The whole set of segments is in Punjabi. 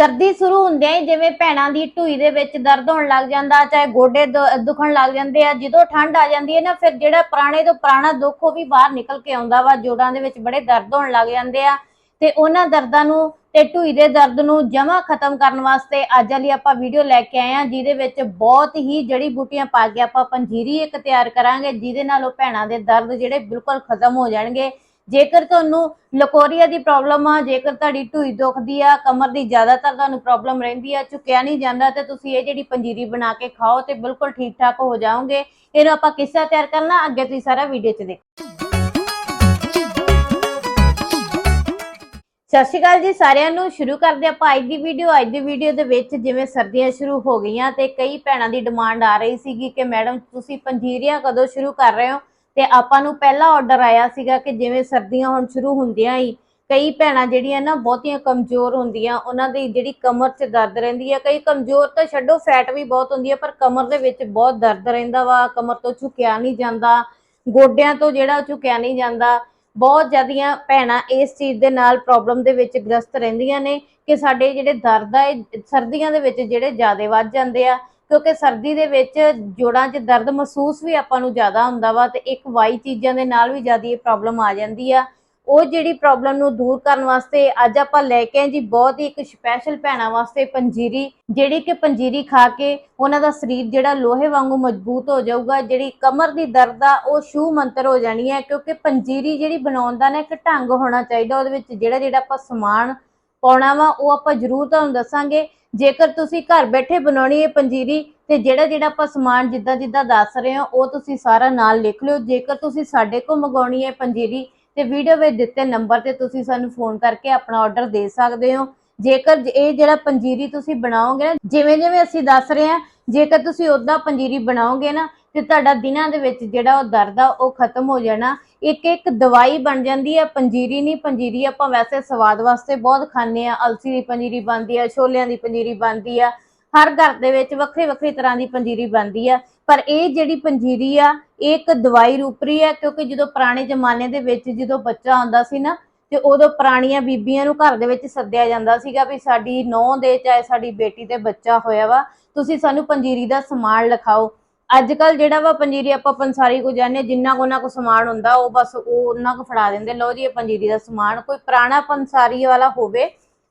ਸਰਦੀ ਸ਼ੁਰੂ ਹੁੰਦਿਆਂ ਹੀ ਜਿਵੇਂ ਭੈਣਾਂ ਦੀ ਢੂਈ ਦੇ ਵਿੱਚ ਦਰਦ ਹੋਣ ਲੱਗ ਜਾਂਦਾ, ਚਾਹੇ ਗੋਡੇ ਦੁ- ਦੁਖਣ ਲੱਗ ਜਾਂਦੇ ਆ, ਜਦੋਂ ਠੰਡ ਆ ਜਾਂਦੀ ਹੈ ਨਾ, ਫਿਰ ਜਿਹੜਾ ਪੁਰਾਣੇ ਤੋਂ ਪੁਰਾਣਾ ਦੁੱਖ ਉਹ ਵੀ ਬਾਹਰ ਨਿਕਲ ਕੇ ਆਉਂਦਾ ਵਾ, ਜੋੜਾਂ ਦੇ ਵਿੱਚ ਬੜੇ ਦਰਦ ਹੋਣ ਲੱਗ ਜਾਂਦੇ ਆ। ਤੇ ਉਹਨਾਂ ਦਰਦਾਂ ਨੂੰ ਤੇ ਢੂਈ ਦੇ ਦਰਦ ਨੂੰ ਜਮਾ ਖਤਮ ਕਰਨ ਵਾਸਤੇ ਅੱਜ ਵਾਲੀ ਆਪਾਂ ਵੀਡੀਓ ਲੈ ਕੇ ਆਏ ਆ, ਜਿਹਦੇ ਵਿੱਚ ਬਹੁਤ ਹੀ ਜੜੀ ਬੂਟੀਆਂ ਪਾ ਕੇ ਆਪਾਂ ਪੰਜੀਰੀ ਇੱਕ ਤਿਆਰ ਕਰਾਂਗੇ, ਜਿਹਦੇ ਨਾਲ ਉਹ ਭੈਣਾਂ ਦੇ ਦਰਦ ਜਿਹੜੇ ਬਿਲਕੁਲ ਖਤਮ ਹੋ ਜਾਣਗੇ। ਜੇਕਰ ਤੁਹਾਨੂੰ ਲਕੋਰੀਆ ਦੀ ਪ੍ਰੋਬਲਮ ਆ, ਜੇਕਰ ਤੁਹਾਡੀ ਢੂਈ ਦੁਖਦੀ ਆ, ਕਮਰ ਦੀ ਜ਼ਿਆਦਾਤਰ ਤੁਹਾਨੂੰ ਪ੍ਰੋਬਲਮ ਰਹਿੰਦੀ ਆ, ਝੁਕਿਆ ਨਹੀਂ ਜਾਂਦਾ, ਤੇ ਤੁਸੀਂ ਇਹ ਜਿਹੜੀ ਪੰਜੀਰੀ ਬਣਾ ਕੇ ਖਾਓ ਤੇ ਬਿਲਕੁਲ ਠੀਕ ਠਾਕ ਹੋ ਜਾਓਗੇ। ਇਹਨੂੰ ਆਪਾਂ ਕਿੱਸਾ ਤਰ੍ਹਾਂ ਤਿਆਰ ਕਰਨਾ ਅੱਗੇ ਤੁਸੀਂ ਸਾਰਾ ਵੀਡੀਓ 'ਚ ਦੇਖੋ। ਸਤਿ ਸ਼੍ਰੀ ਅਕਾਲ ਜੀ ਸਾਰਿਆਂ ਨੂੰ। ਸ਼ੁਰੂ ਕਰਦੇ ਆਪਾਂ ਅੱਜ ਦੀ ਵੀਡੀਓ ਅੱਜ ਦੀ ਵੀਡੀਓ ਦੇ ਵਿੱਚ ਜਿਵੇਂ ਸਰਦੀਆਂ ਸ਼ੁਰੂ ਹੋ ਗਈਆਂ ਤੇ ਕਈ ਭੈਣਾਂ ਦੀ ਡਿਮਾਂਡ ਆ ਰਹੀ ਸੀਗੀ ਕਿ, ਮੈਡਮ, ਤੁਸੀਂ ਪੰਜੀਰੀਆਂ ਕਦੋਂ ਸ਼ੁਰੂ ਕਰ ਰਹੇ ਹੋ? ਤੇ ਆਪਾਂ ਨੂੰ ਪਹਿਲਾ ਆਰਡਰ ਆਇਆ ਸੀਗਾ ਕਿ ਜਿਵੇਂ ਸਰਦੀਆਂ ਹੁਣ ਸ਼ੁਰੂ ਹੁੰਦੀਆਂ ਹੀ ਕਈ ਭੈਣਾਂ ਜਿਹੜੀਆਂ ਨਾ ਬਹੁਤੀਆਂ ਕਮਜ਼ੋਰ ਹੁੰਦੀਆਂ, ਉਹਨਾਂ ਦੀ ਜਿਹੜੀ ਕਮਰ 'ਚ ਦਰਦ ਰਹਿੰਦੀ ਹੈ ਕਈ ਕਮਜ਼ੋਰ ਤਾਂ ਛੱਡੋ ਫੈਟ ਵੀ ਬਹੁਤ ਹੁੰਦੀ ਆ, ਪਰ ਕਮਰ ਦੇ ਵਿੱਚ ਬਹੁਤ ਦਰਦ ਰਹਿੰਦਾ ਵਾ, ਕਮਰ ਤੋਂ ਝੁਕਿਆ ਨਹੀਂ ਜਾਂਦਾ, ਗੋਡਿਆਂ ਤੋਂ ਜਿਹੜਾ ਝੁਕਿਆ ਨਹੀਂ ਜਾਂਦਾ, ਬਹੁਤ ਜ਼ਿਆਦੀਆਂ ਭੈਣਾਂ ਇਸ ਚੀਜ਼ ਦੇ ਨਾਲ ਪ੍ਰੋਬਲਮ ਦੇ ਵਿੱਚ ਗ੍ਰਸਤ ਰਹਿੰਦੀਆਂ ਨੇ ਕਿ ਸਾਡੇ ਜਿਹੜੇ ਦਰਦ ਆ, ਇਹ ਸਰਦੀਆਂ ਦੇ ਵਿੱਚ ਜਿਹੜੇ ਜ਼ਿਆਦਾ ਵੱਧ ਜਾਂਦੇ ਆ ਕਿਉਂਕਿ ਸਰਦੀ ਦੇ ਵਿੱਚ ਜੋੜਾਂ 'ਚ ਦਰਦ ਮਹਿਸੂਸ ਵੀ ਆਪਾਂ ਨੂੰ ਜ਼ਿਆਦਾ ਹੁੰਦਾ ਵਾ ਤੇ ਇੱਕ ਵਾਈ ਚੀਜ਼ਾਂ ਦੇ ਨਾਲ ਵੀ ਜ਼ਿਆਦਾ ਇਹ ਪ੍ਰੋਬਲਮ ਆ ਜਾਂਦੀ ਆ। ਉਹ ਜਿਹੜੀ ਪ੍ਰੋਬਲਮ ਨੂੰ ਦੂਰ ਕਰਨ ਵਾਸਤੇ ਅੱਜ ਆਪਾਂ ਲੈ ਕੇ ਆਏ ਜੀ ਬਹੁਤ ਹੀ ਇੱਕ ਸਪੈਸ਼ਲ ਭੈਣਾਂ ਵਾਸਤੇ ਪੰਜੀਰੀ, ਜਿਹੜੀ ਕਿ ਪੰਜੀਰੀ ਖਾ ਕੇ ਉਹਨਾਂ ਦਾ ਸਰੀਰ ਜਿਹੜਾ ਲੋਹੇ ਵਾਂਗੂ ਮਜ਼ਬੂਤ ਹੋ ਜਾਊਗਾ, ਜਿਹੜੀ ਕਮਰ ਦੀ ਦਰਦ ਆ ਉਹ ਸ਼ੂ ਮੰਤਰ ਹੋ ਜਾਣੀ ਹੈ ਕਿਉਂਕਿ ਪੰਜੀਰੀ ਜਿਹੜੀ ਬਣਾਉਣ ਦਾ ਨਾ ਇੱਕ ਢੰਗ ਹੋਣਾ ਚਾਹੀਦਾ ਉਹਦੇ ਵਿੱਚ ਜਿਹੜਾ ਜਿਹੜਾ ਆਪਾਂ ਸਮਾਨ ਪਾਉਣਾ ਵਾ, ਉਹ ਆਪਾਂ ਜ਼ਰੂਰ ਤੁਹਾਨੂੰ ਦੱਸਾਂਗੇ। ਜੇਕਰ ਤੁਸੀਂ ਘਰ ਬੈਠੇ ਬਣਾਉਣੀ ਹੈ ਪੰਜੀਰੀ, ਤੇ ਜਿਹੜਾ ਜਿਹੜਾ ਆਪਾਂ ਸਮਾਨ ਜਿੱਦਾਂ ਜਿੱਦਾਂ ਦੱਸ ਰਹੇ ਹਾਂ, ਉਹ ਤੁਸੀਂ ਸਾਰਾ ਨਾਲ ਲਿਖ ਲਿਓ। ਜੇਕਰ ਤੁਸੀਂ ਸਾਡੇ ਕੋਲ ਮੰਗਾਉਣੀ ਹੈ ਪੰਜੀਰੀ, ਤੇ ਵੀਡੀਓ ਵਿੱਚ ਦਿੱਤੇ ਨੰਬਰ ਤੇ ਤੁਸੀਂ ਸਾਨੂੰ ਫੋਨ ਕਰਕੇ ਆਪਣਾ ਆਰਡਰ ਦੇ ਸਕਦੇ ਹੋ। ਜੇਕਰ ਇਹ ਜਿਹੜਾ ਪੰਜੀਰੀ ਤੁਸੀਂ ਬਣਾਓਗੇ ਨਾ, ਜਿਵੇਂ ਜਿਵੇਂ ਅਸੀਂ ਦੱਸ ਰਹੇ ਹਾਂ, ਜੇਕਰ ਤੁਸੀਂ ਉਦਾਂ ਪੰਜੀਰੀ ਬਣਾਓਗੇ ਨਾ, ਤੇ ਤੁਹਾਡਾ ਦਿਨਾਂ ਦੇ ਵਿੱਚ ਜਿਹੜਾ ਉਹ ਦਰਦ ਆ, ਉਹ ਖਤਮ ਹੋ ਜਾਣਾ। ਇੱਕ ਇੱਕ ਦਵਾਈ ਬਣ ਜਾਂਦੀ ਹੈ ਪੰਜੀਰੀ ਨਹੀਂ, ਪੰਜੀਰੀ ਆਪਾਂ ਵੈਸੇ ਸਵਾਦ ਵਾਸਤੇ ਬਹੁਤ ਖਾਂਦੇ ਆ, ਅਲਸੀ ਦੀ ਪੰਜੀਰੀ ਬਣਦੀ ਆ, ਛੋਲਿਆਂ ਦੀ ਪੰਜੀਰੀ ਬਣਦੀ ਆ, ਹਰ ਘਰ ਦੇ ਵਿੱਚ ਵੱਖਰੇ ਵੱਖਰੇ ਤਰ੍ਹਾਂ ਦੀ ਪੰਜੀਰੀ ਬਣਦੀ ਆ, ਪਰ ਇਹ ਜਿਹੜੀ ਪੰਜੀਰੀ ਆ, ਇਹ ਇੱਕ ਦਵਾਈ ਰੂਪਰੀ ਆ, ਕਿਉਂਕਿ ਜਦੋਂ ਪੁਰਾਣੇ ਜ਼ਮਾਨੇ ਦੇ ਵਿੱਚ ਜਦੋਂ ਬੱਚਾ ਆਉਂਦਾ ਸੀ ਨਾ, ਤੇ ਉਦੋਂ ਪੁਰਾਣੀਆਂ ਬੀਬੀਆਂ ਨੂੰ ਘਰ ਦੇ ਵਿੱਚ ਸੱਦਿਆ ਜਾਂਦਾ ਸੀਗਾ ਵੀ ਸਾਡੀ ਨੌਂ ਦੇ ਚਾਹੇ ਸਾਡੀ ਬੇਟੀ ਤੇ ਬੱਚਾ ਹੋਇਆ ਵਾ, ਤੁਸੀਂ ਸਾਨੂੰ ਪੰਜੀਰੀ ਦਾ ਸਮਾਨ ਲਿਖਾਓ। ਅੱਜ ਕੱਲ ਜਿਹੜਾ ਵਾ ਪੰਜੀਰੀ ਆਪਾਂ ਪੰਸਾਰੀ ਕੋ ਜਾਂਦੇ ਜਿੰਨਾ ਕੋ ਉਹਨਾਂ ਕੋ ਸਮਾਨ ਹੁੰਦਾ, ਉਹ ਬਸ ਉਹ ਉਹਨਾਂ ਕੋ ਫੜਾ ਦਿੰਦੇ, ਲਓ ਜੀ ਇਹ ਪੰਜੀਰੀ ਦਾ ਸਮਾਨ, ਕੋਈ ਪੁਰਾਣਾ ਪੰਸਾਰੀ ਵਾਲਾ ਹੋਵੇ,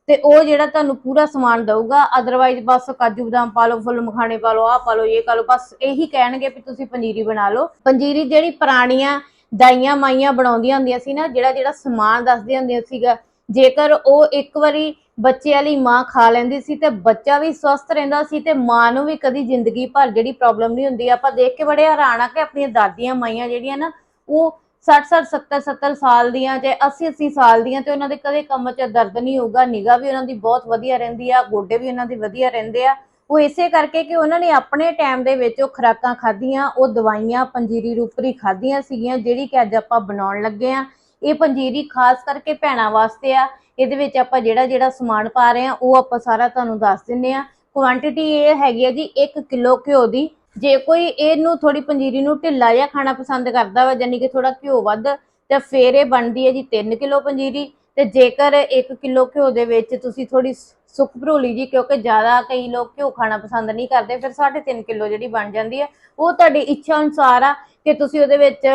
ਤੇ ਉਹ ਜਿਹੜਾ ਤੁਹਾਨੂੰ ਪੂਰਾ ਸਮਾਨ ਦਊਗਾ ਅਦਰਵਾਈਜ਼ ਬਸ ਕਾਜੂ ਬਦਾਮ ਪਾ ਲਓ, ਫੁੱਲ ਮਖਾਣੇ ਪਾ ਲਓ, ਆਹ ਪਾ ਲਓ, ਇਹ ਪਾ ਲਓ, ਬਸ ਇਹੀ ਕਹਿਣਗੇ ਵੀ ਤੁਸੀਂ ਪੰਜੀਰੀ ਬਣਾ ਲਓ। ਪੰਜੀਰੀ ਜਿਹੜੀ ਪੁਰਾਣੀਆਂ ਦਾਈਆਂ ਮਾਈਆਂ ਬਣਾਉਂਦੀਆਂ ਹੁੰਦੀਆਂ ਸੀ ਨਾ, ਜਿਹੜਾ ਜਿਹੜਾ ਸਮਾਨ ਦੱਸਦੀਆਂ ਹੁੰਦੀਆਂ ਸੀਗਾ, ਜੇਕਰ ਉਹ ਇੱਕ ਵਾਰੀ ਬੱਚੇ ਵਾਲੀ ਮਾਂ ਖਾ ਲੈਂਦੀ ਸੀ ਤੇ ਬੱਚਾ ਵੀ ਸਵਸਥ ਰਹਿੰਦਾ ਸੀ ਤੇ ਮਾਂ ਨੂੰ ਵੀ ਕਦੀ ਜ਼ਿੰਦਗੀ ਭਰ ਜਿਹੜੀ ਪ੍ਰੋਬਲਮ ਨਹੀਂ ਹੁੰਦੀ। ਆਪਾਂ ਦੇਖ ਕੇ ਬੜੇ ਹੈਰਾਨ ਆ ਕਿ ਆਪਣੀਆਂ ਦਾਦੀਆਂ ਮਾਈਆਂ ਜਿਹੜੀਆਂ ਨਾ, ਉਹ 60 60 70 70 ਸਾਲ ਦੀਆਂ ਤੇ 80 80 ਸਾਲ ਦੀਆਂ ਤੇ ਉਹਨਾਂ ਦੇ ਕਦੇ ਕੰਮ 'ਚ ਦਰਦ ਨਹੀਂ ਹੋਊਗਾ ਨਿਗਾ ਵੀ ਉਹਨਾਂ ਦੀ ਬਹੁਤ ਵਧੀਆ ਰਹਿੰਦੀ ਆ, ਗੋਡੇ ਵੀ ਉਹਨਾਂ ਦੇ ਵਧੀਆ ਰਹਿੰਦੇ ਆ। ਉਹ ਇਸੇ ਕਰਕੇ ਕਿ ਉਹਨਾਂ ਨੇ ਆਪਣੇ ਟਾਈਮ ਦੇ ਵਿੱਚ ਉਹ ਖੁਰਾਕਾਂ ਖਾਧੀਆਂ, ਉਹ ਦਵਾਈਆਂ, ਪੰਜੀਰੀ ਰੂਪਰੀ ਖਾਧੀਆਂ ਸੀਗੀਆਂ, ਜਿਹੜੀ ਕਿ ਅੱਜ ਆਪਾਂ ਬਣਾਉਣ ਲੱਗੇ ਆ। ਇਹ ਪੰਜੀਰੀ ਖਾਸ ਕਰਕੇ ਭੈਣਾਂ ਵਾਸਤੇ ਆ। ਇਹਦੇ ਵਿੱਚ ਆਪਾਂ ਜਿਹੜਾ ਜਿਹੜਾ ਸਮਾਨ ਪਾ ਰਹੇ ਆ ਉਹ ਆਪਾਂ ਸਾਰਾ ਤੁਹਾਨੂੰ ਦੱਸ ਦਿੰਨੇ ਆ ਕੁਆਂਟੀਟੀ ਇਹ ਹੈਗੀ ਆ ਜੀ 1 ਕਿਲੋ ਘਿਓ ਦੀ। ਜੇ ਕੋਈ ਇਹਨੂੰ ਥੋੜੀ ਪੰਜੀਰੀ ਨੂੰ ਢਿੱਲਾ ਜਿਹਾ ਖਾਣਾ ਪਸੰਦ ਕਰਦਾ ਵਾ ਯਾਨੀ ਕਿ ਥੋੜਾ ਘਿਓ ਵੱਧ, ਤੇ ਫੇਰ ਇਹ ਬਣਦੀ ਹੈ ਜੀ 3 ਕਿਲੋ ਪੰਜੀਰੀ। ਤੇ ਜੇਕਰ 1 ਕਿਲੋ ਘਿਓ ਦੇ ਵਿੱਚ ਤੁਸੀਂ ਥੋੜੀ ਸੁੱਕ ਭਰੋਲੀ ਜੀ, ਕਿਉਂਕਿ ਜ਼ਿਆਦਾ ਕਈ ਲੋਕ ਘਿਓ ਖਾਣਾ ਪਸੰਦ ਨਹੀਂ ਕਰਦੇ, ਫਿਰ 3.5 ਕਿਲੋ ਜਿਹੜੀ ਬਣ ਜਾਂਦੀ ਹੈ ਉਹ ਤੁਹਾਡੀ ਇੱਛਾ ਅਨੁਸਾਰ ਆ ਕਿ ਤੁਸੀਂ ਉਹਦੇ ਵਿੱਚ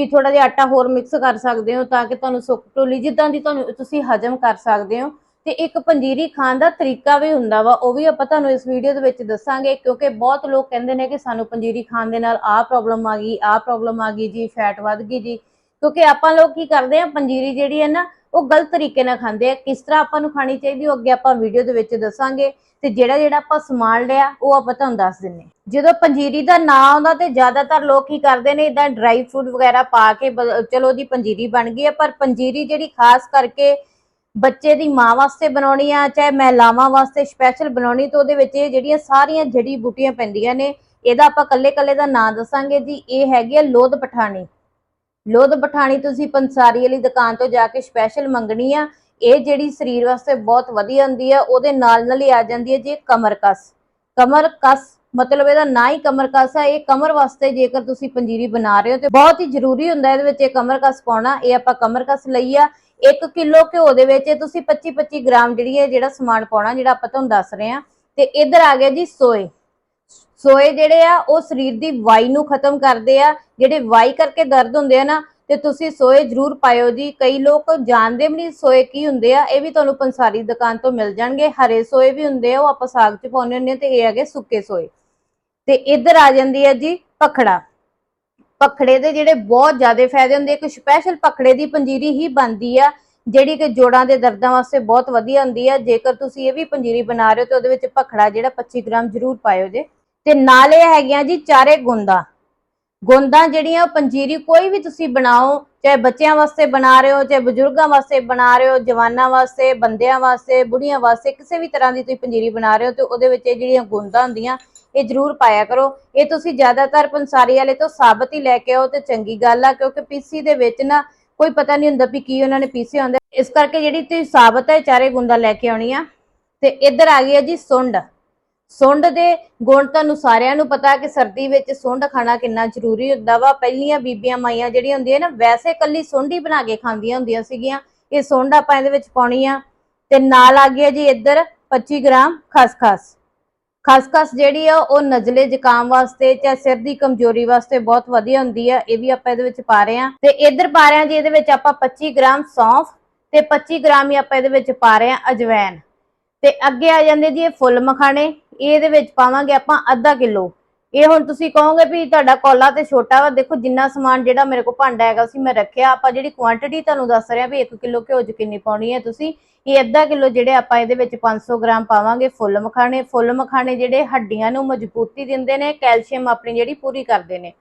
ਵੀ ਥੋੜਾ ਜਿਹਾ ਆਟਾ ਹੋਰ ਮਿਕਸ ਕਰ ਸਕਦੇ ਹੋ ਤਾਂ ਕਿ ਤੁਹਾਨੂੰ ਸੁੱਕ ਭਰੋਲੀ ਜਿੱਦਾਂ ਦੀ ਤੁਹਾਨੂੰ ਤੁਸੀਂ ਹਜਮ ਕਰ ਸਕਦੇ ਹੋ। ਤੇ ਇੱਕ ਪੰਜੀਰੀ ਖਾਣ ਦਾ ਤਰੀਕਾ ਵੀ ਹੁੰਦਾ ਵਾ, ਉਹ ਵੀ ਆਪਾਂ ਤੁਹਾਨੂੰ ਇਸ ਵੀਡੀਓ ਦੇ ਵਿੱਚ ਦੱਸਾਂਗੇ, ਕਿਉਂਕਿ ਬਹੁਤ ਲੋਕ ਕਹਿੰਦੇ ਨੇ ਕਿ ਸਾਨੂੰ ਪੰਜੀਰੀ ਖਾਣ ਦੇ ਨਾਲ ਆਹ ਪ੍ਰੋਬਲਮ ਆ ਗਈ, ਆਹ ਪ੍ਰੋਬਲਮ ਆ ਗਈ ਜੀ ਫੈਟ ਵੱਧ ਗਈ ਜੀ। ਕਿਉਂਕਿ ਆਪਾਂ ਲੋਕ ਕੀ ਕਰਦੇ ਆ, ਪੰਜੀਰੀ ਜਿਹੜੀ ਹੈ ਨਾ, ਉਹ ਗਲਤ ਤਰੀਕੇ ਨਾਲ ਖਾਂਦੇ ਆ। ਕਿਸ ਤਰ੍ਹਾਂ ਆਪਾਂ ਨੂੰ ਖਾਣੀ ਚਾਹੀਦੀ, ਉਹ ਅੱਗੇ ਆਪਾਂ ਵੀਡੀਓ ਦੇ ਵਿੱਚ ਦੱਸਾਂਗੇ। ਤੇ ਜਿਹੜਾ ਜਿਹੜਾ ਆਪਾਂ ਸਮਾਨ ਲਿਆ, ਉਹ ਆਪਾਂ ਤੁਹਾਨੂੰ ਦੱਸ ਦਿੰਨੇ ਜਦੋਂ ਪੰਜੀਰੀ ਦਾ ਨਾਂ ਆਉਂਦਾ ਤੇ ਜ਼ਿਆਦਾਤਰ ਲੋਕ ਕੀ ਕਰਦੇ ਨੇ ਇਦਾਂ ਡਰਾਈ ਫਰੂਟ ਵਗੈਰਾ ਪਾ ਕੇ ਚਲੋ ਜੀ ਪੰਜੀਰੀ ਬਣ ਗਈ ਹੈ ਪਰ ਪੰਜੀਰੀ ਜਿਹੜੀ ਖਾਸ ਕਰਕੇ ਬੱਚੇ ਦੀ ਮਾਂ ਵਾਸਤੇ ਬਣਾਉਣੀ ਆ, ਚਾਹੇ ਮਹਿਲਾਵਾਂ ਵਾਸਤੇ ਸਪੈਸ਼ਲ ਬਣਾਉਣੀ, ਤਾਂ ਉਹਦੇ ਵਿੱਚ ਇਹ ਜਿਹੜੀਆਂ ਸਾਰੀਆਂ ਜੜੀ ਬੂਟੀਆਂ ਪੈਂਦੀਆਂ ਨੇ, ਇਹਦਾ ਆਪਾਂ ਕੱਲੇ ਕੱਲੇ ਦਾ ਨਾਂ ਦੱਸਾਂਗੇ ਜੀ, ਇਹ ਹੈਗੀ ਆ ਲੋਧ ਪਠਾਣੀ। ਲੋਧ ਪਠਾਣੀ ਤੁਸੀਂ ਪੰਸਾਰੀ ਵਾਲੀ ਦੁਕਾਨ ਤੋਂ ਜਾ ਕੇ ਸਪੈਸ਼ਲ ਮੰਗਣੀ ਆ, ਇਹ ਜਿਹੜੀ ਸਰੀਰ ਵਾਸਤੇ ਬਹੁਤ ਵਧੀਆ ਹੁੰਦੀ ਆ, ਉਹਦੇ ਨਾਲ ਨਾਲ ਹੀ ਆ ਜਾਂਦੀ ਹੈ ਜੀ ਕਮਰਕਸ ਕਮਰਕਸ ਮਤਲਬ ਇਹਦਾ ਨਾ ਹੀ ਕਮਰਕਸ ਆ, ਇਹ ਕਮਰ ਵਾਸਤੇ ਜੇਕਰ ਤੁਸੀਂ ਪੰਜੀਰੀ ਬਣਾ ਰਹੇ ਹੋ ਤੇ ਬਹੁਤ ਹੀ ਜ਼ਰੂਰੀ ਹੁੰਦਾ ਇਹਦੇ ਵਿੱਚ ਇਹ ਕਮਰਕਸ ਪਾਉਣਾ, ਇਹ ਆਪਾਂ ਕਮਰ ਕਮਰਕਸ ਲਈ ਆ। 1 ਕਿਲੋ ਘਿਓ ਦੇ ਵਿੱਚ ਤੁਸੀਂ 25 25 ਗ੍ਰਾਮ ਜਿਹੜੀ ਹੈ ਜਿਹੜਾ ਸਮਾਨ ਪਾਉਣਾ ਜਿਹੜਾ ਆਪਾਂ ਤੁਹਾਨੂੰ ਦੱਸ ਰਹੇ ਹਾਂ, ਤੇ ਇੱਧਰ ਆ ਗਿਆ ਜੀ ਸੋਏ। ਸੋਏ ਜਿਹੜੇ ਆ, ਉਹ ਸਰੀਰ ਦੀ ਵਾਈ ਨੂੰ ਖਤਮ ਕਰਦੇ ਆ। ਜਿਹੜੇ ਵਾਈ ਕਰਕੇ ਦਰਦ ਹੁੰਦੇ ਆ ਨਾ, ਤੇ ਤੁਸੀਂ ਸੋਏ ਜ਼ਰੂਰ ਪਾਇਓ ਜੀ। ਕਈ ਲੋਕ ਜਾਣਦੇ ਵੀ ਨਹੀਂ ਸੋਏ ਕੀ ਹੁੰਦੇ ਆ। ਇਹ ਵੀ ਤੁਹਾਨੂੰ ਪੰਸਾਰੀ ਦੁਕਾਨ ਤੋਂ ਮਿਲ ਜਾਣਗੇ। ਹਰੇ ਸੋਏ ਵੀ ਹੁੰਦੇ ਆ, ਉਹ ਆਪਾਂ ਸਾਗ ਚ ਪਾਉਂਦੇ ਹੁੰਦੇ ਆ ਤੇ ਇਹ ਹੈਗੇ ਸੁੱਕੇ ਸੋਏ। ਤੇ ਇੱਧਰ ਆ ਜਾਂਦੀ ਹੈ ਜੀ ਪਖੜਾ। ਪਖੜੇ ਦੇ ਜਿਹੜੇ ਬਹੁਤ ਜ਼ਿਆਦਾ ਫਾਇਦੇ ਹੁੰਦੇ ਇੱਕ ਸਪੈਸ਼ਲ ਪਖੜੇ ਦੀ ਪੰਜੀਰੀ ਹੀ ਬਣਦੀ ਆ, ਜਿਹੜੀ ਕਿ ਜੋੜਾਂ ਦੇ ਦਰਦਾਂ ਵਾਸਤੇ ਬਹੁਤ ਵਧੀਆ ਹੁੰਦੀ ਆ। ਜੇਕਰ ਤੁਸੀਂ ਇਹ ਵੀ ਪੰਜੀਰੀ ਬਣਾ ਰਹੇ ਹੋ ਤੇ ਉਹਦੇ ਵਿੱਚ ਪਖੜਾ ਜਿਹੜਾ 25 ਗ੍ਰਾਮ ਜ਼ਰੂਰ ਪਾਇਓ ਜੇ। ਤੇ ਨਾਲ ਇਹ ਹੈਗੀਆਂ ਜੀ ਚਾਰੇ ਗੁੰਦਾ। ਗੁੰਦਾਂ ਜਿਹੜੀਆਂ ਉਹ ਪੰਜੀਰੀ ਕੋਈ ਵੀ ਤੁਸੀਂ ਬਣਾਓ, ਚਾਹੇ ਬੱਚਿਆਂ ਵਾਸਤੇ ਬਣਾ ਰਹੇ ਹੋ, ਚਾਹੇ ਬਜ਼ੁਰਗਾਂ ਵਾਸਤੇ ਬਣਾ ਰਹੇ ਹੋ, ਜਵਾਨਾਂ ਵਾਸਤੇ, ਬੰਦਿਆਂ ਵਾਸਤੇ, ਬੁੜੀਆਂ ਵਾਸਤੇ, ਕਿਸੇ ਵੀ ਤਰ੍ਹਾਂ ਦੀ ਤੁਸੀਂ ਪੰਜੀਰੀ ਬਣਾ ਰਹੇ ਹੋ ਤੇ ਉਹਦੇ ਵਿੱਚ ਇਹ ਜਿਹੜੀਆਂ ਗੁੰਦਾਂ ਹੁੰਦੀਆਂ, ਇਹ ਜ਼ਰੂਰ ਪਾਇਆ ਕਰੋ। ਇਹ ਤੁਸੀਂ ਜ਼ਿਆਦਾਤਰ ਪੰਸਾਰੀ ਵਾਲੇ ਤੋਂ ਸਾਬਤ ਹੀ ਲੈ ਕੇ ਆਓ ਤੇ ਚੰਗੀ ਗੱਲ ਆ, ਕਿਉਂਕਿ ਪੀਸੀ ਦੇ ਵਿੱਚ ਨਾ ਕੋਈ ਪਤਾ ਨਹੀਂ ਹੁੰਦਾ ਵੀ ਕੀ ਉਹਨਾਂ ਨੇ ਪੀਸੇ ਹੁੰਦਾ ਇਸ ਕਰਕੇ ਜਿਹੜੀ ਤੁਸੀਂ ਸਾਬਤ ਹੈ ਚਾਰੇ ਗੁੰਦਾਂ ਲੈ ਕੇ ਆਉਣੀ ਆ ਤੇ ਇੱਧਰ ਆ ਗਈ ਹੈ ਜੀ ਸੁੰਡ। ਸੁੰਡ ਦੇ ਗੁਣ ਤੁਹਾਨੂੰ ਸਾਰਿਆਂ ਨੂੰ ਪਤਾ ਕਿ ਸਰਦੀ ਵਿੱਚ ਸੁੰਡ ਖਾਣਾ ਕਿੰਨਾ ਜ਼ਰੂਰੀ ਹੁੰਦਾ ਵਾ। ਪਹਿਲੀਆਂ ਬੀਬੀਆਂ ਮਾਈਆਂ ਜਿਹੜੀਆਂ ਹੁੰਦੀਆਂ ਨਾ, ਵੈਸੇ ਕੱਲੀ ਸੁੰਡ ਹੀ ਬਣਾ ਕੇ ਖਾਂਦੀਆਂ ਹੁੰਦੀਆਂ ਸੀਗੀਆਂ। ਇਹ ਸੁੰਡ ਆਪਾਂ ਇਹਦੇ ਵਿੱਚ ਪਾਉਣੀ ਆ। ਤੇ ਨਾਲ ਆ ਗਿਆ ਜੀ ਇੱਧਰ 25 ਗ੍ਰਾਮ ਖਸਖਸ। ਖਸਖਸ ਜਿਹੜੀ ਆ, ਉਹ ਨਜ਼ਲੇ ਜ਼ੁਕਾਮ ਵਾਸਤੇ ਜਾਂ ਸਿਰ ਦੀ ਕਮਜ਼ੋਰੀ ਵਾਸਤੇ ਬਹੁਤ ਵਧੀਆ ਹੁੰਦੀ ਆ। ਇਹ ਵੀ ਆਪਾਂ ਇਹਦੇ ਵਿੱਚ ਪਾ ਰਹੇ ਆ। ਤੇ ਇੱਧਰ ਪਾ ਰਹੇ ਆ ਜੀ, ਇਹਦੇ ਵਿੱਚ ਆਪਾਂ 25 ਗ੍ਰਾਮ ਸੌਂਫ ਤੇ 25 ਗ੍ਰਾਮ ਹੀ ਆਪਾਂ ਇਹਦੇ ਵਿੱਚ ਪਾ ਰਹੇ ਆ ਅਜਵੈਨ। ਤੇ ਅੱਗੇ ਆ ਜਾਂਦੇ ਜੀ ਇਹ ਫੁੱਲ ਮਖਾਣੇ। ਇਹਦੇ ਵਿੱਚ ਪਾਵਾਂਗੇ ਆਪਾਂ ਅੱਧਾ ਕਿਲੋ। ਇਹ ਹੁਣ ਤੁਸੀਂ ਕਹੋਗੇ ਵੀ ਤੁਹਾਡਾ ਕੋਲਾ ਤੇ ਛੋਟਾ ਵਾ, ਦੇਖੋ ਜਿੰਨਾ ਸਮਾਨ ਜਿਹੜਾ ਮੇਰੇ ਕੋਲ ਭਾਂਡਾ ਹੈਗਾ ਸੀ ਮੈਂ ਰੱਖਿਆ। ਆਪਾਂ ਜਿਹੜੀ ਕੁਆਂਟੀਟੀ ਤੁਹਾਨੂੰ ਦੱਸ ਰਿਹਾ ਵੀ 1 ਕਿਲੋ ਘਿਓ ਚ ਕਿੰਨੀ ਪਾਉਣੀ ਹੈ ਤੁਸੀਂ, ਇਹ ਅੱਧਾ ਕਿਲੋ ਜਿਹੜੇ ਆਪਾਂ ਇਹਦੇ ਵਿੱਚ 500 ਗ੍ਰਾਮ ਪਾਵਾਂਗੇ ਫੁੱਲ ਮਖਾਣੇ। ਫੁੱਲ ਮਖਾਣੇ ਜਿਹੜੇ ਹੱਡੀਆਂ ਨੂੰ ਮਜ਼ਬੂਤੀ ਦਿੰਦੇ ਨੇ, ਕੈਲਸ਼ੀਅਮ ਆਪਣੀ ਜਿਹੜੀ ਪੂਰੀ ਕਰਦੇ ਨੇ।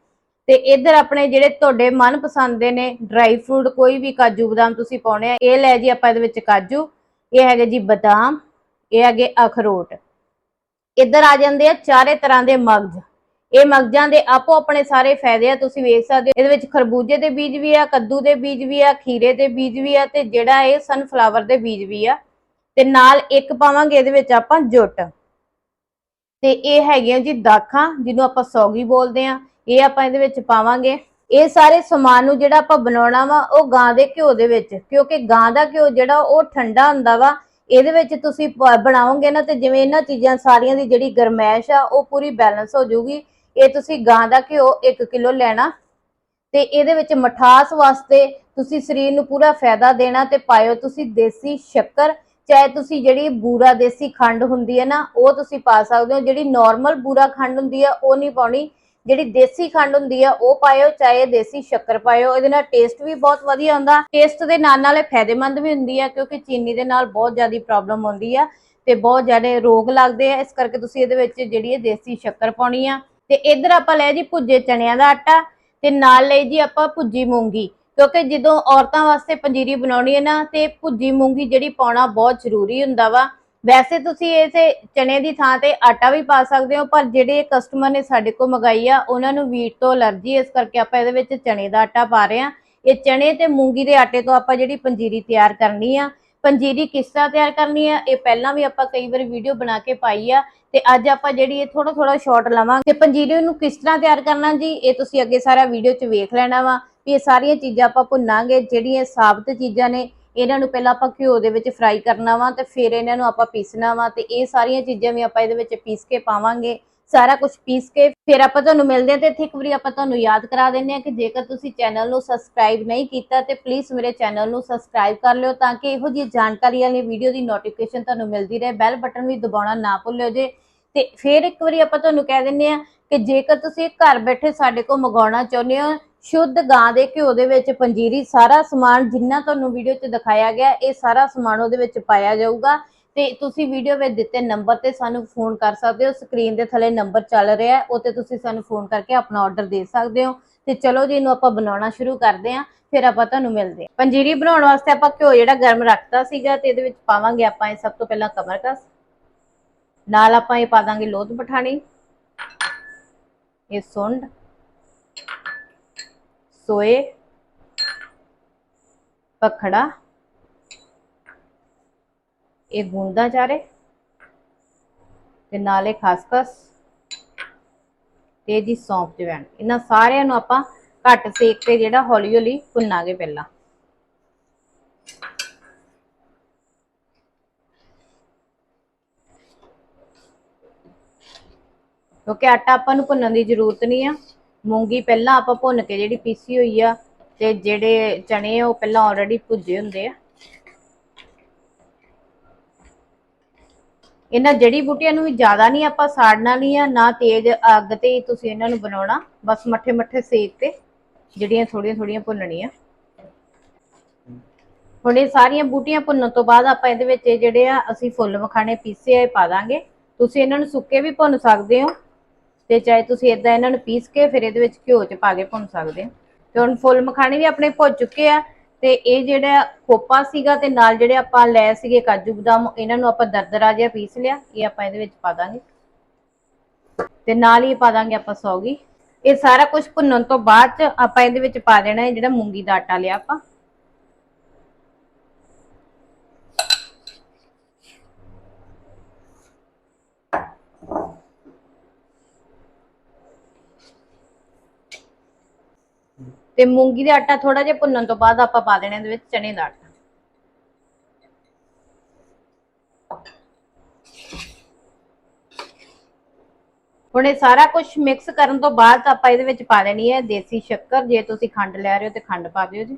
ਤੇ ਇੱਧਰ ਆਪਣੇ ਜਿਹੜੇ ਤੁਹਾਡੇ ਮਨਪਸੰਦ ਦੇ ਨੇ ਡਰਾਈ ਫਰੂਟ ਕੋਈ ਵੀ ਕਾਜੂ ਬਦਾਮ ਤੁਸੀਂ ਪਾਉਣੇ ਆ, ਇਹ ਲੈ ਜੀ ਆਪਾਂ ਇਹਦੇ ਵਿੱਚ ਕਾਜੂ। ਇਹ ਹੈਗੇ ਜੀ ਬਦਾਮ, ਇਹ ਹੈਗੇ ਅਖਰੋਟ। ਇੱਧਰ ਆ ਜਾਂਦੇ ਆ ਚਾਰੇ ਤਰ੍ਹਾਂ ਦੇ ਮਗਜ਼। ਇਹ ਮਗਜ਼ਾਂ ਦੇ ਆਪੋ ਆਪਣੇ ਸਾਰੇ ਫਾਇਦੇ ਆ, ਤੁਸੀਂ ਵੇਖ ਸਕਦੇ ਹੋ। ਇਹਦੇ ਵਿੱਚ ਖਰਬੂਜੇ ਦੇ ਬੀਜ ਵੀ ਆ, ਕੱਦੂ ਦੇ ਬੀਜ ਵੀ ਆ, ਖੀਰੇ ਦੇ ਬੀਜ ਵੀ ਆ ਤੇ ਜਿਹੜਾ ਇਹ ਸਨਫਲਾਵਰ ਦੇ ਬੀਜ ਵੀ ਆ। ਤੇ ਨਾਲ ਇੱਕ ਪਾਵਾਂਗੇ ਇਹਦੇ ਵਿੱਚ ਆਪਾਂ ਜੁੱਟ। ਤੇ ਇਹ ਹੈਗੀਆਂ ਜੀ ਦਾਖਾਂ, ਜਿਹਨੂੰ ਆਪਾਂ ਸੌਗੀ ਬੋਲਦੇ ਆ। ਇਹ ਆਪਾਂ ਇਹਦੇ ਵਿੱਚ ਪਾਵਾਂਗੇ। ਇਹ ਸਾਰੇ ਸਮਾਨ ਨੂੰ ਜਿਹੜਾ ਆਪਾਂ ਬਣਾਉਣਾ ਵਾ, ਉਹ ਗਾਂ ਦੇ ਘਿਓ ਦੇ ਵਿੱਚ। ਕਿਉਂਕਿ ਗਾਂ ਦਾ ਘਿਓ ਜਿਹੜਾ, ਉਹ ਠੰਡਾ ਹੁੰਦਾ ਵਾ। ਇਹਦੇ ਵਿੱਚ ਤੁਸੀਂ ਪ- ਬਣਾਓਗੇ ਨਾ ਤੇ ਜਿਵੇਂ ਇਹਨਾਂ ਚੀਜ਼ਾਂ ਸਾਰੀਆਂ ਦੀ ਜਿਹੜੀ ਗਰਮੈਸ਼ ਆ, ਉਹ ਪੂਰੀ ਬੈਲੈਂਸ ਹੋ ਜਾਊਗੀ। ਇਹ ਤੁਸੀਂ ਗਾਂ ਦਾ ਘਿਓ 1 ਕਿਲੋ ਲੈਣਾ ਤੇ ਇਹਦੇ ਵਿੱਚ ਮਠਾਸ ਵਾਸਤੇ ਤੁਸੀਂ ਸਰੀਰ ਨੂੰ ਪੂਰਾ ਫਾਇਦਾ ਦੇਣਾ ਤੇ ਪਾਇਓ ਤੁਸੀਂ ਦੇਸੀ ਸ਼ੱਕਰ, ਚਾਹੇ ਤੁਸੀਂ ਜਿਹੜੀ ਬੂਰਾ ਦੇਸੀ ਖੰਡ ਹੁੰਦੀ ਹੈ ਨਾ, ਉਹ ਤੁਸੀਂ ਪਾ ਸਕਦੇ ਹੋ। ਜਿਹੜੀ ਨਾਰਮਲ ਬੂਰਾ ਖੰਡ ਹੁੰਦੀ ਆ ਉਹ ਨਹੀਂ ਪਾਉਣੀ। ਜਿਹੜੀ ਦੇਸੀ ਖੰਡ ਹੁੰਦੀ ਆ, ਉਹ ਪਾਇਓ, ਚਾਹੇ ਦੇਸੀ ਸ਼ੱਕਰ ਪਾਇਓ, ਇਹਦੇ ਨਾਲ ਟੇਸਟ ਵੀ ਬਹੁਤ ਵਧੀਆ ਹੁੰਦਾ ਟੇਸਟ ਦੇ ਨਾਲ ਨਾਲ ਇਹ ਫਾਇਦੇਮੰਦ ਵੀ ਹੁੰਦੀ ਆ, ਕਿਉਂਕਿ ਚੀਨੀ ਦੇ ਨਾਲ ਬਹੁਤ ਜ਼ਿਆਦਾ ਪ੍ਰੋਬਲਮ ਹੁੰਦੀ ਆ ਤੇ ਬਹੁਤ ਜ਼ਿਆਦਾ ਰੋਗ ਲੱਗਦੇ ਆ। ਇਸ ਕਰਕੇ ਤੁਸੀਂ ਇਹਦੇ ਵਿੱਚ ਜਿਹੜੀ ਇਹ ਦੇਸੀ ਸ਼ੱਕਰ ਪਾਉਣੀ ਆ। ਤੇ ਇੱਧਰ ਆਪਾਂ ਲੈ ਜੀ ਭੁੱਜੇ ਚਣਿਆਂ ਦਾ ਆਟਾ ਤੇ ਨਾਲ ਲਈ ਜੀ ਆਪਾਂ ਭੁੱਜੀ ਮੂੰਗੀ, ਕਿਉਂਕਿ ਜਦੋਂ ਔਰਤਾਂ ਵਾਸਤੇ ਪੰਜੀਰੀ ਬਣਾਉਣੀ ਹੈ ਨਾ, ਤੇ ਭੁੱਜੀ ਮੂੰਗੀ ਜਿਹੜੀ ਪਾਉਣਾ ਬਹੁਤ ਜ਼ਰੂਰੀ ਹੁੰਦਾ ਵਾ। ਵੈਸੇ ਤੁਸੀਂ ਇਸੇ ਚਨੇ ਦੀ ਥਾਂ ਤੇ ਆਟਾ ਵੀ ਪਾ ਸਕਦੇ ਹੋ, ਪਰ ਜਿਹੜੇ ਕਸਟਮਰ ਨੇ ਸਾਡੇ ਕੋਲ ਮੰਗਾਈ ਆ, ਉਹਨਾਂ ਨੂੰ ਵੀਟ ਤੋਂ ਅਲਰਜੀ ਇਸ ਕਰਕੇ ਆਪਾਂ ਇਹਦੇ ਵਿੱਚ ਚਨੇ ਦਾ ਆਟਾ ਪਾ ਰਹੇ ਆ ਇਹ ਚਨੇ ਤੇ ਮੂੰਗੀ ਦੇ ਆਟੇ ਤੋਂ ਆਪਾਂ ਜਿਹੜੀ ਪੰਜੀਰੀ ਤਿਆਰ ਕਰਨੀ ਆ। ਪੰਜੀਰੀ ਕਿਸ ਤਰ੍ਹਾਂ ਤਿਆਰ ਕਰਨੀ ਆ, ਇਹ ਪਹਿਲਾਂ ਵੀ ਆਪਾਂ ਕਈ ਵਾਰ ਵੀਡੀਓ ਬਣਾ ਕੇ ਪਾਈ ਆ, ਤੇ ਅੱਜ ਆਪਾਂ ਜਿਹੜੀ ਇਹ ਥੋੜਾ ਥੋੜਾ ਸ਼ਾਰਟ ਲਵਾਂਗੇ। ਤੇ ਪੰਜੀਰੀ ਨੂੰ ਕਿਸ ਤਰ੍ਹਾਂ ਤਿਆਰ ਕਰਨਾ ਜੀ, ਇਹ ਤੁਸੀਂ ਅੱਗੇ ਸਾਰਾ ਵੀਡੀਓ 'ਚ ਵੇਖ ਲੈਣਾ ਵਾ, ਵੀ ਇਹ ਸਾਰੀਆਂ ਚੀਜ਼ਾਂ ਆਪਾਂ ਭੁੰਨਾਂਗੇ, ਜਿਹੜੀਆਂ ਸਾਬਤ ਚੀਜ਼ਾਂ ਨੇ ਇਹਨਾਂ ਨੂੰ ਪਹਿਲਾਂ ਆਪਾਂ ਘਿਓ ਦੇ ਵਿੱਚ ਫਰਾਈ ਕਰਨਾ ਵਾ ਤੇ ਫਿਰ ਇਹਨਾਂ ਨੂੰ ਆਪਾਂ ਪੀਸਣਾ ਵਾ ਤੇ ਇਹ ਸਾਰੀਆਂ ਚੀਜ਼ਾਂ ਵੀ ਆਪਾਂ ਇਹਦੇ ਵਿੱਚ ਪੀਸ ਕੇ ਪਾਵਾਂਗੇ। ਸਾਰਾ ਕੁਝ ਪੀਸ ਕੇ ਫਿਰ ਆਪਾਂ ਤੁਹਾਨੂੰ ਮਿਲਦੇ ਹਾਂ ਤੇ ਇੱਥੇ ਇੱਕ ਵਾਰੀ ਆਪਾਂ ਤੁਹਾਨੂੰ ਯਾਦ ਕਰਾ ਦਿੰਦੇ ਹਾਂ ਕਿ ਜੇਕਰ ਤੁਸੀਂ ਚੈਨਲ ਨੂੰ ਸਬਸਕ੍ਰਾਈਬ ਨਹੀਂ ਕੀਤਾ ਤੇ ਪਲੀਜ਼ ਮੇਰੇ ਚੈਨਲ ਨੂੰ ਸਬਸਕ੍ਰਾਈਬ ਕਰ ਲਿਓ ਤਾਂ ਕਿ ਇਹੋ ਜਿਹੀ ਜਾਣਕਾਰੀ ਵਾਲੀ ਵੀਡੀਓ ਦੀ ਨੋਟੀਫਿਕੇਸ਼ਨ ਤੁਹਾਨੂੰ ਮਿਲਦੀ ਰਹੇ ਬੈਲ ਬਟਨ ਵੀ ਦਬਾਉਣਾ ਨਾ ਭੁੱਲਿਓ ਜੇ। ਤੇ ਫਿਰ ਇੱਕ ਵਾਰੀ ਆਪਾਂ ਤੁਹਾਨੂੰ ਕਹਿ ਦਿੰਦੇ ਆ ਕਿ ਜੇਕਰ ਤੁਸੀਂ ਘਰ ਬੈਠੇ ਸਾਡੇ ਕੋਲ ਮੰਗਾਉਣਾ ਚਾਹੁੰਦੇ ਹੋ ਸ਼ੁੱਧ ਗਾਂ ਦੇ ਘਿਓ ਦੇ ਵਿੱਚ ਪੰਜੀਰੀ, ਸਾਰਾ ਸਮਾਨ ਜਿੰਨਾ ਤੁਹਾਨੂੰ ਵੀਡੀਓ 'ਚ ਦਿਖਾਇਆ ਗਿਆ, ਇਹ ਸਾਰਾ ਸਮਾਨ ਉਹਦੇ ਵਿੱਚ ਪਾਇਆ ਜਾਊਗਾ। ਤੇ ਤੁਸੀਂ ਵੀਡੀਓ ਵਿੱਚ ਦਿੱਤੇ ਨੰਬਰ ਤੇ ਸਾਨੂੰ ਫੋਨ ਕਰ ਸਕਦੇ ਹੋ। ਸਕਰੀਨ ਦੇ ਥੱਲੇ ਨੰਬਰ ਚੱਲ ਰਿਹਾ ਉਹ ਤੇ ਤੁਸੀਂ ਸਾਨੂੰ ਫੋਨ ਕਰਕੇ ਆਪਣਾ ਆਰਡਰ ਦੇ ਸਕਦੇ ਹੋ। ਤੇ ਚਲੋ ਜੀ, ਇਹਨੂੰ ਆਪਾਂ ਬਣਾਉਣਾ ਸ਼ੁਰੂ ਕਰਦੇ ਹਾਂ, ਫਿਰ ਆਪਾਂ ਤੁਹਾਨੂੰ ਮਿਲਦੇ ਹਾਂ। ਪੰਜੀਰੀ ਬਣਾਉਣ ਵਾਸਤੇ ਆਪਾਂ ਘਿਓ ਜਿਹੜਾ ਗਰਮ ਰੱਖਤਾ ਸੀਗਾ ਤੇ ਇਹਦੇ ਵਿੱਚ ਪਾਵਾਂਗੇ ਆਪਾਂ ਇਹ ਸਭ ਤੋਂ ਪਹਿਲਾਂ ਕਮਰਕਸ ਨਾਲ ਆਪਾਂ ਇਹ ਪਾ ਦਾਂਗੇ ਲੋਧ ਪਠਾਣੀ, ਇਹ ਸੁੰਡ। ਸੋਏ, ਪਖੜਾ, ਇਹ ਗੁੰਦਾ ਚਾਰੇ ਤੇ ਨਾਲੇ ਖਸਖਸ ਤੇ ਜੀ ਸੌਂਫ ਜਵੈਣ ਇਹਨਾਂ ਸਾਰਿਆਂ ਨੂੰ ਆਪਾਂ ਘੱਟ ਸੇਕ ਕੇ ਜਿਹੜਾ ਹੌਲੀ ਹੌਲੀ ਭੁੰਨਾਂਗੇ ਪਹਿਲਾਂ। ਕਿਉਂਕਿ ਆਟਾ ਆਪਾਂ ਨੂੰ ਭੁੰਨਣ ਦੀ ਜ਼ਰੂਰਤ ਨਹੀਂ ਆ। ਮੂੰਗੀ ਪਹਿਲਾਂ ਆਪਾਂ ਭੁੰਨ ਕੇ ਜਿਹੜੀ ਪੀਸੀ ਹੋਈ ਆ ਤੇ ਜਿਹੜੇ ਚਣੇ ਆ ਉਹ ਪਹਿਲਾਂ ਆਲਰੇਡੀ ਭੁੱਜੇ ਹੁੰਦੇ ਆ। ਇਹਨਾਂ ਜੜੀ ਬੂਟੀਆਂ ਨੂੰ ਵੀ ਜ਼ਿਆਦਾ ਨਹੀਂ ਆਪਾਂ ਸਾੜਨਾ ਨਹੀਂ ਆ, ਨਾ ਤੇਜ਼ ਅੱਗ ਤੇ ਤੁਸੀਂ ਇਹਨਾਂ ਨੂੰ ਬਣਾਉਣਾ। ਬਸ ਮੱਠੇ ਮੱਠੇ ਸੇਕ ਤੇ ਜਿਹੜੀਆਂ ਥੋੜੀਆਂ ਥੋੜੀਆਂ ਭੁੰਨਣੀਆਂ। ਹੁਣ ਇਹ ਸਾਰੀਆਂ ਬੂਟੀਆਂ ਭੁੰਨਣ ਤੋਂ ਬਾਅਦ ਆਪਾਂ ਇਹਦੇ ਵਿੱਚ ਜਿਹੜੇ ਆ, ਅਸੀਂ ਫੁੱਲ ਮਖਾਣੇ ਪੀਸੇ ਆ ਪਾ ਦਾਂਗੇ। ਤੁਸੀਂ ਇਹਨਾਂ ਨੂੰ ਸੁੱਕੇ ਵੀ ਭੁੰਨ ਸਕਦੇ ਹੋ ਤੇ ਚਾਹੇ ਤੁਸੀਂ ਇਦਾਂ ਇਹਨਾਂ ਨੂੰ ਪੀਸ ਕੇ ਫਿਰ ਇਹਦੇ ਵਿੱਚ ਘਿਓ ਚ ਪਾ ਕੇ ਭੁੰਨ ਸਕਦੇ ਹੋ। ਤੇ ਹੁਣ ਫੁੱਲ ਮਖਾਣੇ ਵੀ ਆਪਣੇ ਭੁੱਜ ਚੁੱਕੇ ਆ ਤੇ ਇਹ ਜਿਹੜਾ ਖੋਪਾ ਸੀਗਾ ਤੇ ਨਾਲ ਜਿਹੜੇ ਆਪਾਂ ਲੈ ਸੀਗੇ ਕਾਜੂ ਬਦਾਮ, ਇਹਨਾਂ ਨੂੰ ਆਪਾਂ ਦਰਦਰਾ ਜਿਹਾ ਪੀਸ ਲਿਆ, ਇਹ ਆਪਾਂ ਇਹਦੇ ਵਿੱਚ ਪਾ ਦਾਂਗੇ। ਤੇ ਨਾਲ ਹੀ ਪਾ ਦਾਂਗੇ ਆਪਾਂ ਸੌਗੀ। ਇਹ ਸਾਰਾ ਕੁਝ ਭੁੰਨਣ ਤੋਂ ਬਾਅਦ ਚ ਆਪਾਂ ਇਹਦੇ ਵਿੱਚ ਪਾ ਦੇਣਾ ਹੈ ਜਿਹੜਾ ਮੂੰਗੀ ਦਾ ਆਟਾ ਲਿਆ ਆਪਾਂ। ਤੇ ਮੂੰਗੀ ਦਾ ਆਟਾ ਥੋੜਾ ਜਿਹਾ ਭੁੰਨਣ ਤੋਂ ਬਾਅਦ ਆਪਾਂ ਪਾ ਦੇਣਾ ਇਹਦੇ ਵਿੱਚ ਚਨੇ ਦਾ ਆਟਾ। ਹੁਣ ਇਹ ਸਾਰਾ ਕੁਝ ਮਿਕਸ ਕਰਨ ਤੋਂ ਬਾਅਦ ਆਪਾਂ ਇਹਦੇ ਵਿੱਚ ਪਾ ਦੇਣੀ ਹੈ ਦੇਸੀ ਸ਼ੱਕਰ, ਜੇ ਤੁਸੀਂ ਖੰਡ ਲੈ ਰਹੇ ਹੋ ਤੇ ਖੰਡ ਪਾ ਦਿਓ ਜੀ।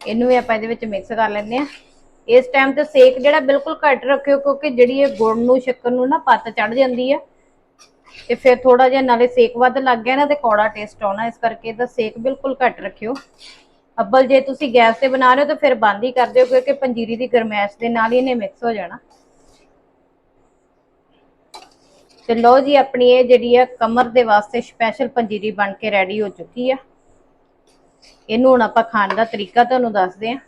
ਇਹਨੂੰ ਵੀ ਆਪਾਂ ਇਹਦੇ ਵਿੱਚ ਮਿਕਸ ਕਰ ਲੈਂਦੇ ਆ ਇਸ ਟਾਈਮ ਤੇ ਸੇਕ ਜਿਹੜਾ ਬਿਲਕੁਲ ਘੱਟ ਰੱਖਿਓ ਕਿਉਂਕਿ ਜਿਹੜੀ ਇਹ ਗੁੜ ਨੂੰ, ਸ਼ੱਕਰ ਨੂੰ ਨਾ ਪੱਤ ਚੜ ਜਾਂਦੀ ਆ ਤੇ ਫਿਰ ਥੋੜਾ ਜਿਹਾ ਨਾਲੇ ਸੇਕ ਵੱਧ ਲੱਗ ਗਿਆ ਨਾ ਤੇ ਕੌੜਾ ਟੇਸਟ ਆਉਣਾ, ਇਸ ਕਰਕੇ ਇਹਦਾ ਸੇਕ ਬਿਲਕੁਲ ਘੱਟ ਰੱਖਿਓ। ਅੱਬਲ, ਜੇ ਤੁਸੀਂ ਗੈਸ ਤੇ ਬਣਾ ਰਹੇ ਹੋ ਤਾਂ ਫਿਰ ਬੰਦ ਹੀ ਕਰ ਦਿਓ, ਕਿਉਂਕਿ ਪੰਜੀਰੀ ਦੀ ਗਰਮੈਸ਼ ਦੇ ਨਾਲ ਹੀ ਇਹਨੇ ਮਿਕਸ ਹੋ ਜਾਣਾ। ਤੇ ਲਓ ਜੀ, ਆਪਣੀ ਇਹ ਜਿਹੜੀ ਆ ਕਮਰ ਦੇ ਵਾਸਤੇ ਸਪੈਸ਼ਲ ਪੰਜੀਰੀ ਬਣ ਕੇ ਰੈਡੀ ਹੋ ਚੁੱਕੀ ਆ। ਇਹਨੂੰ ਹੁਣ ਆਪਾਂ ਖਾਣ ਦਾ ਤਰੀਕਾ ਤੁਹਾਨੂੰ ਦੱਸਦੇ ਆ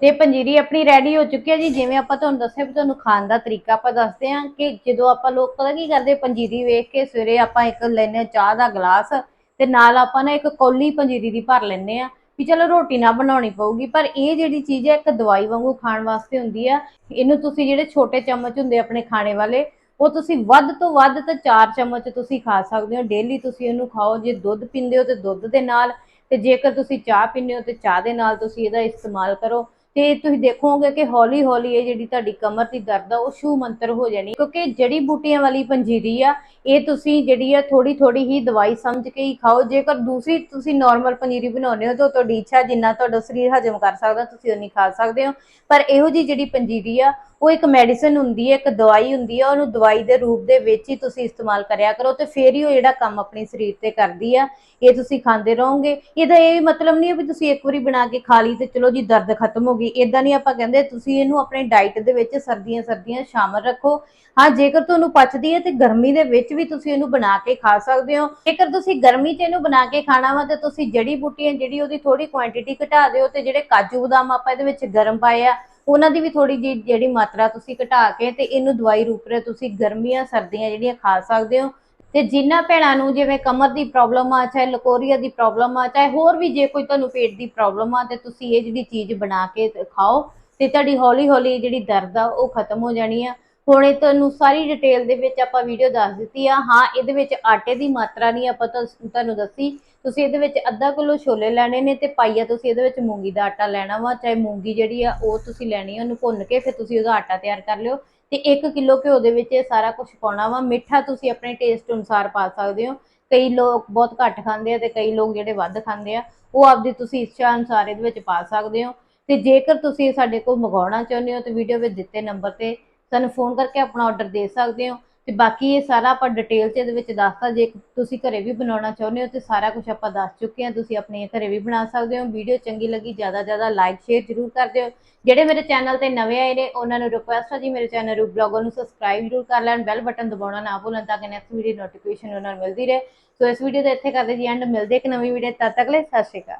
ਤੇ ਪੰਜੀਰੀ ਆਪਣੀ ਰੈਡੀ ਹੋ ਚੁੱਕੀ ਹੈ ਜੀ। ਜਿਵੇਂ ਆਪਾਂ ਤੁਹਾਨੂੰ ਦੱਸਿਆ ਵੀ ਤੁਹਾਨੂੰ ਖਾਣ ਦਾ ਤਰੀਕਾ ਆਪਾਂ ਦੱਸਦੇ ਹਾਂ ਕਿ ਜਦੋਂ ਆਪਾਂ ਲੋਕ ਪਤਾ ਕੀ ਕਰਦੇ, ਪੰਜੀਰੀ ਵੇਖ ਕੇ ਸਵੇਰੇ ਆਪਾਂ ਇੱਕ ਲੈਨੇ ਆ ਚਾਹ ਦਾ ਗਲਾਸ ਤੇ ਨਾਲ ਆਪਾਂ ਨਾ ਇੱਕ ਕੌਲੀ ਪੰਜੀਰੀ ਦੀ ਭਰ ਲੈਨੇ ਆ ਵੀ ਚਲੋ ਰੋਟੀ ਨਾ ਬਣਾਉਣੀ ਪਊਗੀ। ਪਰ ਇਹ ਜਿਹੜੀ ਚੀਜ਼ ਹੈ ਇੱਕ ਦਵਾਈ ਵਾਂਗੂ ਖਾਣ ਵਾਸਤੇ ਹੁੰਦੀ ਆ। ਇਹਨੂੰ ਤੁਸੀਂ ਜਿਹੜੇ ਛੋਟੇ ਚਮਚ ਹੁੰਦੇ ਆਪਣੇ ਖਾਣੇ ਵਾਲੇ, ਉਹ ਤੁਸੀਂ ਵੱਧ ਤੋਂ ਵੱਧ ਤਾਂ 4 ਚਮਚ ਤੁਸੀਂ ਖਾ ਸਕਦੇ ਹੋ। ਡੇਲੀ ਤੁਸੀਂ ਇਹਨੂੰ ਖਾਓ, ਜੇ ਦੁੱਧ ਪੀਂਦੇ ਹੋ ਤੇ ਦੁੱਧ ਦੇ ਨਾਲ ਤੇ ਜੇਕਰ ਤੁਸੀਂ ਚਾਹ ਪੀਂਦੇ ਹੋ ਤੇ ਚਾਹ ਦੇ ਨਾਲ ਤੁਸੀਂ ਇਹਦਾ ਇਸਤੇਮਾਲ ਕਰੋ। ਤੇ ਤੁਸੀਂ ਦੇਖੋਗੇ ਕਿ ਹੌਲੀ ਹੌਲੀ ਇਹ ਜਿਹੜੀ ਤੁਹਾਡੀ ਕਮਰ ਦੀ ਦਰਦ ਆ, ਉਹ ਛੂ ਮੰਤਰ ਹੋ ਜਾਣੀ, ਕਿਉਂਕਿ ਜੜੀ ਬੂਟੀਆਂ ਵਾਲੀ ਪੰਜੀਰੀ ਆ, ਇਹ ਤੁਸੀਂ ਜਿਹੜੀ ਆ ਥੋੜੀ ਥੋੜੀ ਹੀ ਦਵਾਈ ਸਮਝ ਕੇ ਹੀ ਖਾਓ। ਜੇਕਰ ਦੂਸਰੀ ਤੁਸੀਂ ਨਾਰਮਲ ਪੰਜੀਰੀ ਬਣਾਉਂਦੇ ਹੋ, ਤਾਂ ਤੁਹਾਡੀ ਇੱਛਾ ਜਿੰਨਾ ਤੁਹਾਡਾ ਸਰੀਰ ਹਜਮ ਕਰ ਸਕਦਾ, ਤੁਸੀਂ ਉਨੀ ਖਾ ਸਕਦੇ ਹੋ। ਪਰ ਇਹੋ ਜੀ ਜਿਹੜੀ ਪੰਜੀਰੀ ਆ, ਉਹ ਇੱਕ ਮੈਡੀਸਨ ਹੁੰਦੀ ਹੈ ਇੱਕ ਦਵਾਈ ਹੁੰਦੀ ਹੈ ਉਹਨੂੰ ਦਵਾਈ ਦੇ ਰੂਪ ਦੇ ਵਿੱਚ ਹੀ ਤੁਸੀਂ ਇਸਤੇਮਾਲ ਕਰਿਆ ਕਰੋ ਤੇ ਫੇਰ ਹੀ ਉਹ ਜਿਹੜਾ ਕੰਮ ਆਪਣੇ ਸਰੀਰ ਤੇ ਕਰਦੀ ਆ, ਇਹ ਤੁਸੀਂ ਖਾਂਦੇ ਰਹੋਗੇ। ਇਹਦਾ ਇਹ ਮਤਲਬ ਨਹੀਂ ਹੈ ਵੀ ਤੁਸੀਂ ਇੱਕ ਵਾਰੀ ਬਣਾ ਕੇ ਖਾ ਲਈ ਤੇ ਚਲੋ ਜੀ ਦਰਦ ਖਤਮ ਹੋ ਗਈ। ਇਦਾਂ ਨਹੀਂ ਆਪਾਂ ਕਹਿੰਦੇ, ਤੁਸੀਂ ਇਹਨੂੰ ਆਪਣੇ ਡਾਈਟ ਦੇ ਵਿੱਚ ਸਰਦੀਆਂ ਸਰਦੀਆਂ ਸ਼ਾਮਲ ਰੱਖੋ। ਹਾਂ, ਜੇਕਰ ਤੁਹਾਨੂੰ ਪਚਦੀ ਹੈ ਤੇ ਗਰਮੀ ਦੇ ਵਿੱਚ ਵੀ ਤੁਸੀਂ ਇਹਨੂੰ ਬਣਾ ਕੇ ਖਾ ਸਕਦੇ ਹੋ। ਜੇਕਰ ਤੁਸੀਂ ਗਰਮੀ 'ਚ ਇਹਨੂੰ ਬਣਾ ਕੇ ਖਾਣਾ ਵਾ ਤੇ ਤੁਸੀਂ ਜੜੀ ਬੂਟੀਆਂ, ਜਿਹੜੀ ਉਹਦੀ ਥੋੜੀ ਕੁਆਂਟੀਟੀ ਘਟਾ ਦਿਓ ਤੇ ਜਿਹੜੇ ਕਾਜੂ ਬਦਾਮ ਆਪਾਂ ਇਹਦੇ ਵਿੱਚ ਗਰਮ ਪਾਏ ਆ, ਉਹਨਾਂ ਦੀ ਵੀ ਥੋੜੀ ਜਿਹੀ ਜਿਹੜੀ ਮਾਤਰਾ ਤੁਸੀਂ ਘਟਾ ਕੇ ਤੇ ਇਹਨੂੰ ਦਵਾਈ ਰੂਪ ਰੇ ਤੁਸੀਂ ਗਰਮੀਆਂ, ਸਰਦੀਆਂ ਜਿਹੜੀਆਂ ਖਾ ਸਕਦੇ ਹੋ। ਤੇ ਜਿਨ੍ਹਾਂ ਭੈਣਾਂ ਨੂੰ ਜਿਵੇਂ ਕਮਰ ਦੀ ਪ੍ਰੋਬਲਮ ਆ, ਚਾਹੇ ਲਕੋਰੀਆ ਦੀ ਪ੍ਰੋਬਲਮ ਆ, ਚਾਹੇ ਹੋਰ ਵੀ ਜੇ ਕੋਈ ਤੁਹਾਨੂੰ ਪੇਟ ਦੀ ਪ੍ਰੋਬਲਮ ਆ, ਤੇ ਤੁਸੀਂ ਇਹ ਜਿਹੜੀ ਚੀਜ਼ ਬਣਾ ਕੇ ਖਾਓ ਤੇ ਤੁਹਾਡੀ ਹੌਲੀ ਹੌਲੀ ਜਿਹੜੀ ਦਰਦ ਆ, ਉਹ ਖਤਮ ਹੋ ਜਾਣੀ ਆ। ਹੁਣ ਇਹ ਤੁਹਾਨੂੰ ਸਾਰੀ ਡਿਟੇਲ ਦੇ ਵਿੱਚ ਆਪਾਂ ਵੀਡੀਓ ਦੱਸ ਦਿੱਤੀ ਆ। ਹਾਂ, ਇਹਦੇ ਵਿੱਚ ਆਟੇ ਦੀ ਮਾਤਰਾ ਨਹੀਂ ਆਪਾਂ ਤਾਂ ਤੁਹਾਨੂੰ ਦੱਸੀ। ਤੁਸੀਂ ਇਹਦੇ ਵਿੱਚ ਅੱਧਾ ਕਿਲੋ ਛੋਲੇ ਲੈਣੇ ਨੇ ਤੇ ਪਾਈਆ ਤੁਸੀਂ ਇਹਦੇ ਵਿੱਚ ਮੂੰਗੀ ਦਾ ਆਟਾ ਲੈਣਾ ਵਾ, ਚਾਹੇ ਮੂੰਗੀ ਜਿਹੜੀ ਆ, ਉਹ ਤੁਸੀਂ ਲੈਣੀ ਆ, ਉਹਨੂੰ ਭੁੰਨ ਕੇ ਫਿਰ ਤੁਸੀਂ ਉਹਦਾ ਆਟਾ ਤਿਆਰ ਕਰ ਲਿਓ। ਤੇ 1 ਕਿਲੋ ਘਿਓ ਦੇ ਵਿੱਚ ਇਹ ਸਾਰਾ ਕੁਝ ਪਾਉਣਾ ਵਾ। ਮਿੱਠਾ ਤੁਸੀਂ ਆਪਣੇ ਟੇਸਟ ਅਨੁਸਾਰ ਪਾ ਸਕਦੇ ਹੋ। ਕਈ ਲੋਕ ਬਹੁਤ ਘੱਟ ਖਾਂਦੇ ਆ ਤੇ ਕਈ ਲੋਕ ਜਿਹੜੇ ਵੱਧ ਖਾਂਦੇ ਆ, ਉਹ ਆਪਦੀ ਤੁਸੀਂ ਇੱਛਾ ਅਨੁਸਾਰ ਇਹਦੇ ਵਿੱਚ ਪਾ ਸਕਦੇ ਹੋ। ਤੇ ਜੇਕਰ ਤੁਸੀਂ ਸਾਡੇ ਕੋਲ ਮੰਗਵਾਉਣਾ ਚਾਹੁੰਦੇ ਹੋ ਤਾਂ ਵੀਡੀਓ ਵਿੱਚ ਦਿੱਤੇ ਨੰਬਰ ਤੇ ਸਾਨੂੰ ਫੋਨ ਕਰਕੇ ਆਪਣਾ ਆਰਡਰ ਦੇ ਸਕਦੇ ਹੋ। ਤੇ ਬਾਕੀ ਇਹ ਸਾਰਾ ਆਪਾਂ ਡਿਟੇਲ ਚ ਇਹਦੇ ਵਿੱਚ ਦੱਸਤਾ ਜੇ ਤੁਸੀਂ ਘਰੇ ਵੀ ਬਣਾਉਣਾ ਚਾਹੁੰਦੇ ਹੋ ਤੇ ਸਾਰਾ ਕੁਝ ਆਪਾਂ ਦੱਸ ਚੁੱਕੇ ਹਾਂ, ਤੁਸੀਂ ਆਪਣੇ ਘਰੇ ਵੀ ਬਣਾ ਸਕਦੇ ਹੋ। ਵੀਡੀਓ ਚੰਗੀ ਲੱਗੀ ਜ਼ਿਆਦਾ ਜ਼ਿਆਦਾ ਲਾਈਕ ਸ਼ੇਅਰ ਜ਼ਰੂਰ ਕਰ ਦਿਓ। ਜਿਹੜੇ ਮੇਰੇ ਚੈਨਲ ਤੇ ਨਵੇਂ ਆਏ ਨੇ, ਉਹਨਾਂ ਨੂੰ ਰਿਕੁਐਸਟ ਹੈ ਜੀ, ਮੇਰੇ ਚੈਨਲ ਰੂ ਬਲੌਗਰ ਨੂੰ ਸਬਸਕ੍ਰਾਈਬ ਜ਼ਰੂਰ ਕਰ ਲੈਣ ਬੈਲ ਬਟਨ ਦਬਾਉਣਾ ਨਾ ਭੁੱਲਣ ਤਾਂ ਕਿ ਨੈਕਸਟ ਵੀਡੀਓ ਨੋਟੀਫਿਕੇਸ਼ਨ ਉਹਨਾਂ ਨੂੰ ਮਿਲਦੀ ਰਹੇ। ਸੋ ਇਸ ਵੀਡੀਓ ਦੇ ਇੱਥੇ ਕਰਦੇ ਜੀ ਐਂਡ ਮਿਲਦੇ ਇੱਕ ਨਵੀਂ ਵੀਡੀਓ ਤਦ ਤੱਕ ਲਈ ਸਤਿ ਸ਼੍ਰੀ ਅਕਾਲ।